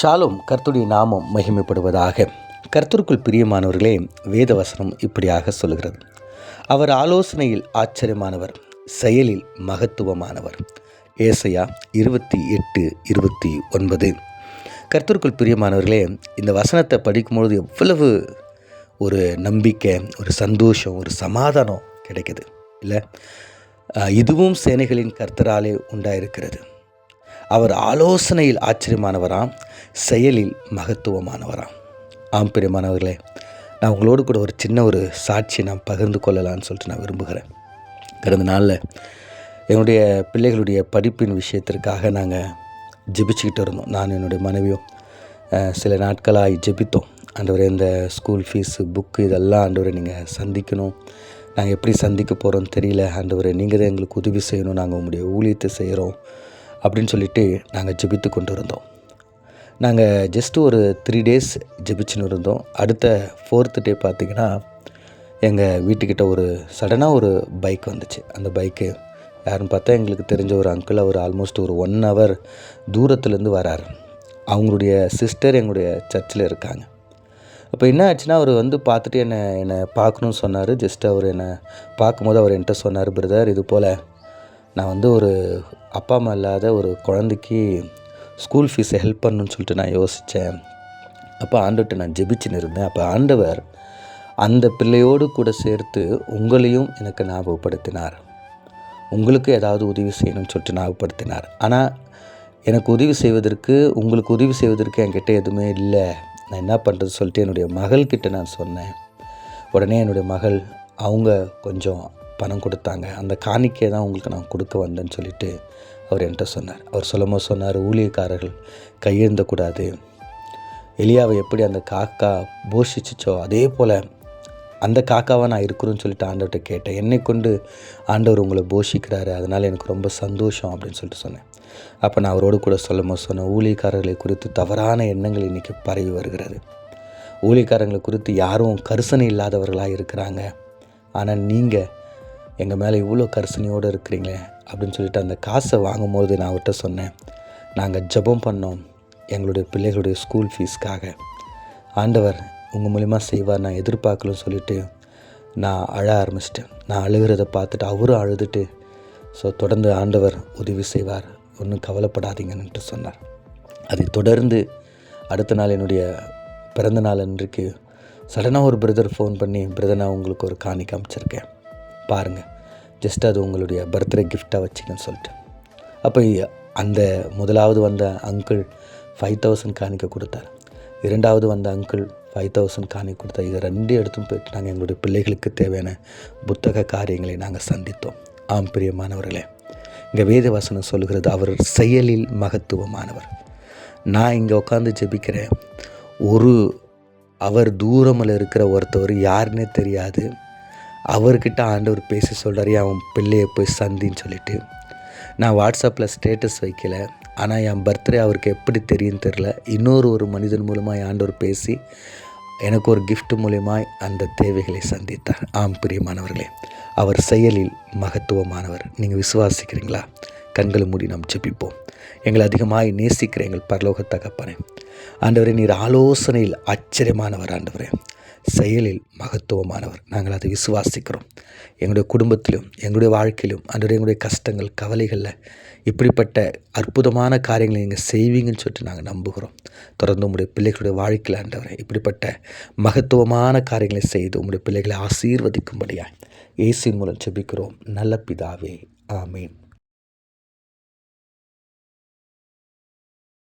ஷாலும் கர்த்துடைய நாமம் மகிமைப்படுவதாக. கர்த்தருக்குள் பிரியமானவர்களே வேத வசனம் இப்படியாக சொல்கிறது அவர் ஆலோசனையில் ஆச்சரியமானவர் செயலில் மகத்துவமானவர். ஏசையா இருபத்தி எட்டு இருபத்தி ஒன்பது. கர்த்தருக்குள் பிரியமானவர்களே இந்த வசனத்தை படிக்கும்பொழுது எவ்வளவு ஒரு நம்பிக்கை ஒரு சந்தோஷம் ஒரு சமாதானம் கிடைக்குது. இல்லை இதுவும் சேனைகளின் கர்த்தராலே உண்டாயிருக்கிறது. அவர் ஆலோசனையில் ஆச்சரியமானவராம் செயலில் மகத்துவமானவராம். ஆம் பிரியமானவர்களே நான் உங்களோடு கூட ஒரு சின்ன ஒரு சாட்சியை நான் பகிர்ந்து கொள்ளலாம்னு சொல்லிட்டு நான் விரும்புகிறேன். கடந்த நாளில் என்னுடைய பிள்ளைகளுடைய படிப்பின் விஷயத்திற்காக நாங்கள் ஜெபிச்சுக்கிட்டு இருந்தோம். நான் என்னுடைய மனைவியும் சில நாட்களாக ஜெபித்தோம். ஆண்டவரே இந்த ஸ்கூல் ஃபீஸு புக்கு இதெல்லாம் ஆண்டவரை நீங்கள் சந்திக்கணும். நாங்கள் எப்படி சந்திக்க போகிறோம்னு தெரியல. ஆண்டவரே நீங்கள் தான் எங்களுக்கு உதவி செய்யணும். நாங்கள் உங்களுடைய ஊழியத்தை செய்கிறோம் அப்படின்னு சொல்லிட்டு நாங்கள் ஜெபித்து கொண்டு இருந்தோம் நாங்கள் ஜஸ்ட் ஒரு த்ரீ டேஸ் ஜெபிச்சுன்னு இருந்தோம். அடுத்த ஃபோர்த்து டே பார்த்திங்கன்னா எங்கள் வீட்டுக்கிட்ட ஒரு சடனாக ஒரு பைக் வந்துச்சு. அந்த பைக்கு யாருன்னு பார்த்தா எங்களுக்கு தெரிஞ்ச ஒரு அங்கிள் அவர் ஆல்மோஸ்ட் ஒரு ஒன் ஹவர் தூரத்துலேருந்து வராரு. அவங்களுடைய சிஸ்டர் எங்களுடைய சர்ச்சில் இருக்காங்க. அப்போ என்ன ஆச்சுன்னா அவர் வந்து பார்த்துட்டு என்னை என்னை பார்க்கணும்னு சொன்னார். ஜஸ்ட் அவர் என்னை பார்க்கும்போது அவர் என்கிட்ட சொன்னார் பிரதர் இது போல் நான் வந்து ஒரு அப்பா அம்மா இல்லாத ஒரு குழந்தைக்கு ஸ்கூல் ஃபீஸை ஹெல்ப் பண்ணணும்னு சொல்லிட்டு நான் யோசித்தேன் அப்போ ஆண்டவர்கிட்ட நான் ஜெபிச்சுன்னு இருந்தேன். அப்போ ஆண்டவர் அந்த பிள்ளையோடு கூட சேர்த்து உங்களையும் எனக்கு ஞாபகப்படுத்தினார். உங்களுக்கு ஏதாவது உதவி செய்யணும்னு சொல்லிட்டு ஞாபகப்படுத்தினார். ஆனால் எனக்கு உதவி செய்வதற்கு உங்களுக்கு உதவி செய்வதற்கு என்கிட்ட எதுவுமே இல்லை. நான் என்ன பண்ணுறது சொல்லிட்டு என்னுடைய மகள்கிட்ட நான் சொன்னேன். உடனே என்னுடைய மகள் அவங்க கொஞ்சம் பணம் கொடுத்தாங்க. அந்த காணிக்கை தான் உங்களுக்கு நான் கொடுக்க வந்தேன்னு சொல்லிட்டு அவர் என்கிட்ட சொன்னார். அவர் சொல்லும்போது சொன்னார் ஊழியக்காரர்கள் கையெழுந்தக்கூடாது எலியாவை எப்படி அந்த காக்கா போஷிச்சிச்சோ அதே போல் அந்த காக்காவாக நான் இருக்கிறேன்னு சொல்லிட்டு ஆண்டவர்கிட்ட கேட்டேன். என்னை கொண்டு ஆண்டவர் உங்களை போஷிக்கிறாரு. அதனால் எனக்கு ரொம்ப சந்தோஷம் அப்படின்னு சொல்லிட்டு சொன்னேன். அப்போ நான் அவரோடு கூட சொல்லும்போது சொன்னேன் ஊழியக்காரர்களை குறித்து தவறான எண்ணங்கள் இன்றைக்கி பரவி வருகிறது. ஊழியக்காரங்களை குறித்து யாரும் கரிசனை இல்லாதவர்களாக இருக்கிறாங்க ஆனால் நீங்கள் எங்கள் மேலே இவ்வளோ கரிசனையோடு இருக்கிறீங்களே அப்படின்னு சொல்லிட்டு அந்த காசை வாங்கும்போது நான் அவர்கிட்ட சொன்னேன். நாங்கள் ஜெபம் பண்ணோம் எங்களுடைய பிள்ளைகளுடைய ஸ்கூல் ஃபீஸ்க்காக. ஆண்டவர் உங்கள் மூலிமா செய்வார் நான் எதிர்பார்க்கலன்னு சொல்லிட்டு நான் அழ ஆரம்பிச்சிட்டேன். நான் அழுகிறத பார்த்துட்டு அவரும் அழுதுட்டு ஸோ தொடர்ந்து ஆண்டவர் உதவி செய்வார் ஒன்றும் கவலைப்படாதீங்கன்னுட்டு சொன்னார். அதை தொடர்ந்து அடுத்த நாள் என்னுடைய பிறந்த நாள் அன்றைக்கு சடனாக ஒரு பிரதர் ஃபோன் பண்ணி பிரதர் நான் உங்களுக்கு ஒரு காணி காமிச்சிருக்கேன் பாருங்கள் ஜஸ்ட் அது உங்களுடைய பர்த்டே கிஃப்டாக வச்சுக்கன்னு சொல்லிட்டு. அப்போ அந்த முதலாவது வந்த அங்கிள் ஃபைவ் தௌசண்ட் காணிக்க கொடுத்தார். இரண்டாவது வந்த அங்கிள் ஃபைவ் தௌசண்ட் காணிக்க கொடுத்தார் இதை ரெண்டு இடத்தும் போயிட்டு நாங்கள் எங்களுடைய பிள்ளைகளுக்கு தேவையான புத்தக காரியங்களை நாங்கள் சந்தித்தோம். ஆம் பிரியமானவர்களே. இங்கே வேதவாசனம் சொல்கிறது சொல்லுகிறது அவர் செயலில் மகத்துவமானவர். நான் இங்கே உட்காந்து ஜெபிக்கிறேன். ஒரு அவர் தூரமில் இருக்கிற ஒருத்தவர் யாருன்னே தெரியாது. அவர்கிட்ட ஆண்டவர் பேசி சொல்கிறாரு அவன் பிள்ளையை போய் சந்தின்னு சொல்லிட்டு. நான் வாட்ஸ்அப்பில் ஸ்டேட்டஸ் வைக்கல ஆனால் என் பர்த்டே அவருக்கு எப்படி தெரியும்னு தெரில இன்னொரு ஒரு மனிதன் மூலமாக ஆண்டவர் பேசி எனக்கு ஒரு கிஃப்ட் மூலயமா அந்த தேவைகளை சந்தித்தார். ஆம் பிரியமானவர்களே அவர் செயலில் மகத்துவமானவர். நீங்கள் விசுவாசிக்கிறீங்களா? கண்களை மூடி நாம் ஜெபிப்போம். எங்களை அதிகமாய் நேசிக்கிற எங்கள் பரலோக தகப்பனே ஆண்டவரே நீர் ஆலோசனையில் ஆச்சரியமானவர் ஆண்டவரே. செயலில் மகத்துவமானவர். நாங்கள் அதை விசுவாசிக்கிறோம். எங்களுடைய குடும்பத்திலும் எங்களுடைய வாழ்க்கையிலும் அன்றைய எங்களுடைய கஷ்டங்கள் கவலைகளில் இப்படிப்பட்ட அற்புதமான காரியங்களை நீங்கள் செய்வீங்கன்னு சொல்லிட்டு நாங்கள் நம்புகிறோம். தொடர்ந்து உங்களுடைய பிள்ளைகளுடைய வாழ்க்கையில் ஆண்டவரை இப்படிப்பட்ட மகத்துவமான காரியங்களை செய்து உங்களுடைய பிள்ளைகளை ஆசீர்வதிக்கும்படியாக இயேசின் மூலம் செபிக்கிறோம் நல்ல பிதாவே ஆமீன்.